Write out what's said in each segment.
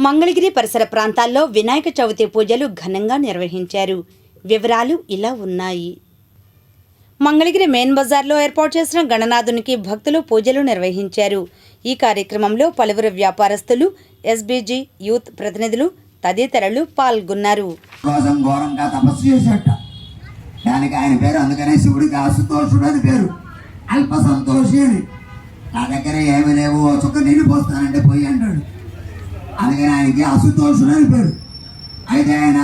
మంగళగిరి పరిసర ప్రాంతాల్లో వినాయక చవితి పూజలు ఘనంగా నిర్వహించారు. వివరాలు ఇలా ఉన్నాయి. మంగళగిరి మెయిన్ బజార్లో ఏర్పాటు చేసిన గణనాథునికి భక్తులు పూజలు నిర్వహించారు. ఈ కార్యక్రమంలో పలువురు వ్యాపారస్తులు ఎస్బీజీ యూత్ ప్రతినిధులు తదితరులు పాల్గొన్నారు. దానికి ఆయన పేరు అందుకనే శివుడికి అసుతోషుడు అని పేరు. అల్ప సంతోషి అని. నా దగ్గర ఏమి లేవు చుక్క నీళ్ళు పోస్తానంటే పోయి అంటాడు. అందుకని ఆయనకి అసుతోషుడు అని పేరు. అయితే ఆయన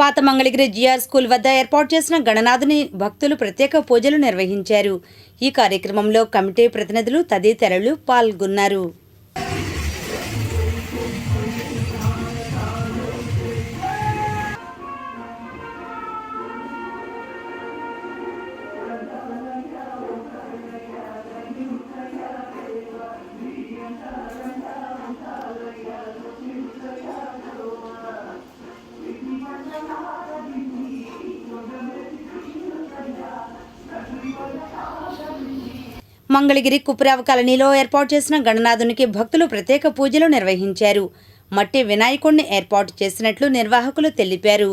పాత మంగళగిరి జిఆర్ స్కూల్ వద్ద ఏర్పాటు చేసిన గణనాథుని భక్తులు ప్రత్యేక పూజలు నిర్వహించారు. ఈ కార్యక్రమంలో కమిటీ ప్రతినిధులు తదితరులు పాల్గొన్నారు. మంగళగిరి కుప్రావ కాలనీలో ఏర్పాటు చేసిన గణనాథునికి భక్తులు ప్రత్యేక పూజలు నిర్వహించారు. మట్టి వినాయకుడిని ఏర్పాటు చేసినట్లు నిర్వాహకులు తెలిపారు.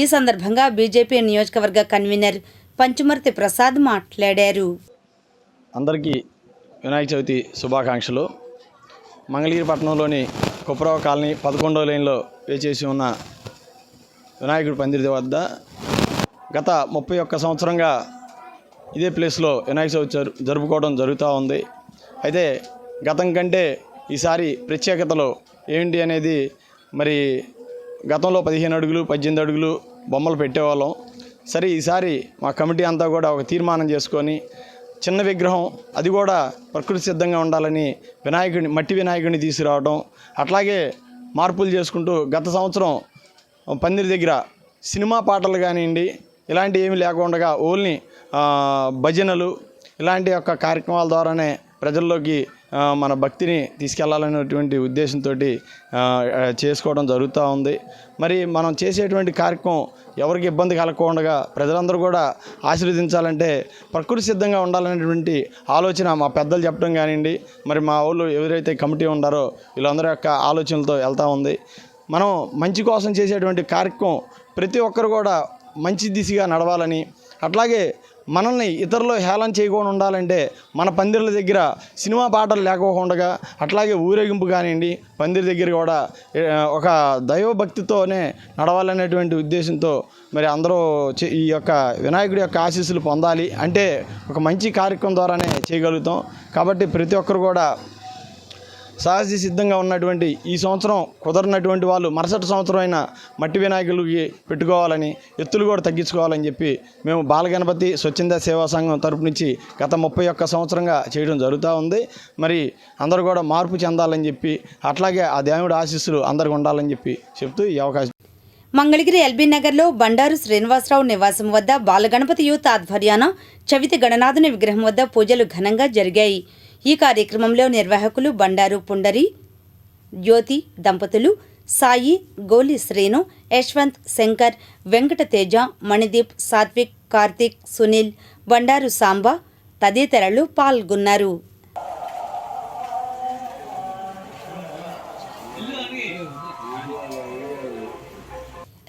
ఈ సందర్భంగా బీజేపీ నియోజకవర్గ కన్వీనర్ పంచుమర్తి ప్రసాద్ మాట్లాడారు. అందరికీ వినాయక చవితి శుభాకాంక్షలు. మంగళగిరి పట్టణంలోని కుప్రావ కాలనీ పదకొండో లైన్లో వేచేసి ఉన్న వినాయకుడి పందిరి వద్ద గత ముప్పై ఒక్క సంవత్సరంగా ఇదే ప్లేస్లో వినాయక చవితి జరు జరుపుకోవడం జరుగుతూ ఉంది. అయితే గతం కంటే ఈసారి ప్రత్యేకతలు ఏంటి అనేది మరి గతంలో పదిహేను అడుగులు పద్దెనిమిది అడుగులు బొమ్మలు పెట్టేవాళ్ళం. సరే ఈసారి మా కమిటీ అంతా కూడా ఒక తీర్మానం చేసుకొని చిన్న విగ్రహం అది కూడా ప్రకృతి సిద్ధంగా ఉండాలని వినాయకుడిని మట్టి వినాయకుడిని తీసుకురావడం అట్లాగే మార్పులు చేసుకుంటూ గత సంవత్సరం పందిరి దగ్గర సినిమా పాటలు కానివ్వండి ఇలాంటివి ఏమి లేకుండా ఓన్లీ భజనలు ఇలాంటి యొక్క కార్యక్రమాల ద్వారానే ప్రజల్లోకి మన భక్తిని తీసుకెళ్ళాలనేటువంటి ఉద్దేశంతో చేసుకోవడం జరుగుతూ ఉంది. మరి మనం చేసేటువంటి కార్యక్రమం ఎవరికి ఇబ్బంది కలగకుండా ప్రజలందరూ కూడా ఆశీర్వదించాలంటే ప్రకృతి సిద్ధంగా ఉండాలనేటువంటి ఆలోచన మా పెద్దలు చెప్పడం కానివ్వండి మరి మా ఊళ్ళో ఎవరైతే కమిటీ ఉండారో వీళ్ళందరి యొక్క ఆలోచనలతో వెళ్తూ ఉంది. మనం మంచి కోసం చేసేటువంటి కార్యక్రమం ప్రతి ఒక్కరు కూడా మంచి దిశగా నడవాలని అట్లాగే మనల్ని ఇతరులు హేళన చేయకుండా ఉండాలంటే మన పందిర్ల దగ్గర సినిమా పాటలు లేకోకుండా అట్లాగే ఊరేగింపు కానివ్వండి పందిరి దగ్గర కూడా ఒక దైవభక్తితోనే నడవాలనేటువంటి ఉద్దేశంతో మరి అందరూ చే- ఈ యొక్క వినాయకుడి యొక్క ఆశీస్సులు పొందాలి అంటే ఒక మంచి కార్యక్రమం ద్వారానే చేయగలుగుతాం. కాబట్టి ప్రతి ఒక్కరు కూడా సహజ సిద్ధంగా ఉన్నటువంటి ఈ సంవత్సరం కుదరనటువంటి వాళ్ళు మరుసటి సంవత్సరం అయినా మట్టి వినాయకులకి పెట్టుకోవాలని ఎత్తులు కూడా తగ్గించుకోవాలని చెప్పి మేము బాలగణపతి స్వచ్ఛంద సేవా సంఘం తరపు నుంచి గత ముప్పై ఒక్క సంవత్సరంగా చేయడం జరుగుతూ ఉంది. మరి అందరూ కూడా మార్పు చెందాలని చెప్పి అట్లాగే ఆ దేవుడి ఆశీస్సులు అందరికి ఉండాలని చెప్పి చెప్తూ ఈ అవకాశం. మంగళగిరి ఎల్బీ నగర్లో బండారు శ్రీనివాసరావు నివాసం వద్ద బాలగణపతి యూత్ ఆధ్వర్యాన చవితి గణనాథుని విగ్రహం వద్ద పూజలు ఘనంగా జరిగాయి. ఈ కార్యక్రమంలో నిర్వాహకులు బండారు పుండరి జ్యోతి దంపతులు సాయి గోలి శ్రీను యశ్వంత్ శంకర్ వెంకట తేజ మణిదీప్ సాత్విక్ కార్తిక్ సునీల్ బండారు సాంబా తదితరులు పాల్గొన్నారు.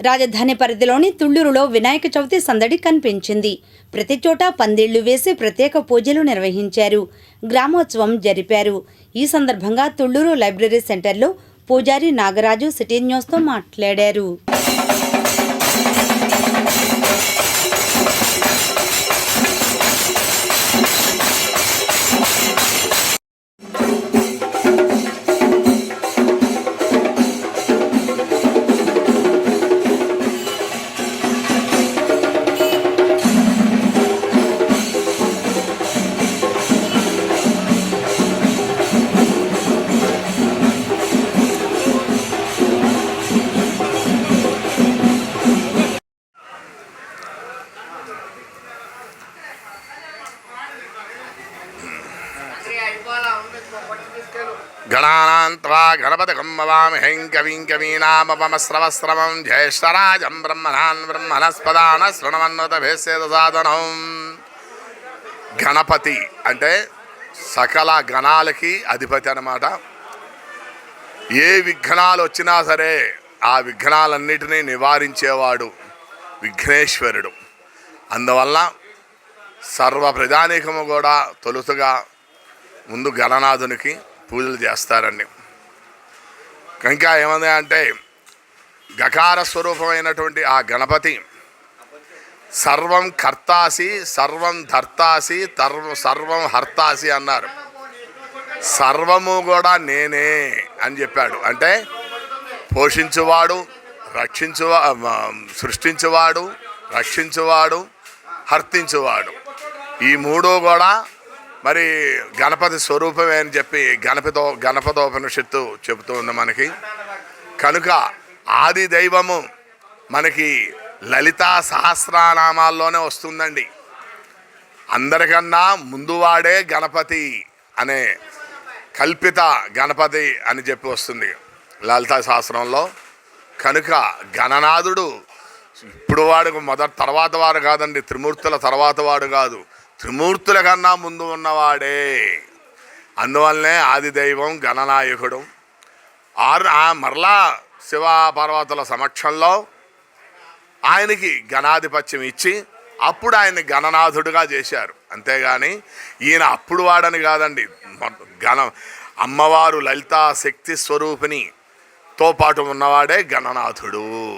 రాజధాని పరిధిలోని తుళ్ళూరులో వినాయక చవితి సందడి కనిపించింది. ప్రతి చోట పందిళ్ళు వేసి ప్రత్యేక పూజలు నిర్వహించారు. గ్రామోత్సవం జరిపారు. ఈ సందర్భంగా తుళ్ళూరు లైబ్రరీ సెంటర్లో పూజారి నాగరాజు సిటీ న్యూస్తో మాట్లాడారు. గణానాంత్వా గణపతికం భవామి కవిం కవీం కవీనామపమస్రవస్రవం జ్యేష్ఠరాజం బ్రహ్మణాన్ బ్రహ్మణస్పదాన శృణమన్వత భేసేద సాధనం గణపతి అంటే సకల గణాలకి అధిపతి అనమాట ఏ విఘ్నాలు వచ్చినా సరే ఆ విఘ్నాలన్నిటినీ నివారించేవాడు విఘ్నేశ్వరుడు. అందువల్ల సర్వ ప్రజానీకము కూడా తొలుసుగా ముందు గణనాథునికి పూజలు చేస్తారండి ఇంకా ఏమంది అంటే గకార స్వరూపమైనటువంటి ఆ గణపతి సర్వం కర్తాసి సర్వం ధర్తాసి తర్వ సర్వం హర్తాసి అన్నారు. సర్వము కూడా నేనే అని చెప్పాడు. అంటే పోషించువాడు రక్షించువా సృష్టించువాడు రక్షించువాడు హర్తించువాడు. ఈ మూడు కూడా మరి గణపతి స్వరూపమే అని చెప్పి గణపతో గణపతోపనిషత్తు చెబుతూ ఉంది మనకి. కనుక ఆది దైవము మనకి లలితా సహస్రనామాల్లోనే వస్తుందండి. అందరికన్నా ముందు వాడే గణపతి అనే కల్పిత గణపతి అని చెప్పి వస్తుంది లలితా శాస్త్రంలో కనుక గణనాథుడు ఇప్పుడు వాడు మొదటి తర్వాత వాడు కాదండి త్రిమూర్తుల తర్వాత వాడు కాదు. త్రిమూర్తుల కన్నా ముందు ఉన్నవాడే. అందువల్లనే ఆది దైవం గణనాయకుడు. ఆరు ఆ మరలా శివ పార్వతుల సమక్షంలో ఆయనకి గణాధిపత్యం ఇచ్చి అప్పుడు ఆయన్ని గణనాథుడుగా చేశారు. అంతేగాని ఈయన అప్పుడు వాడని కాదండి. గణ అమ్మవారు లలితా శక్తి స్వరూపిణితో పాటు ఉన్నవాడే గణనాథుడు.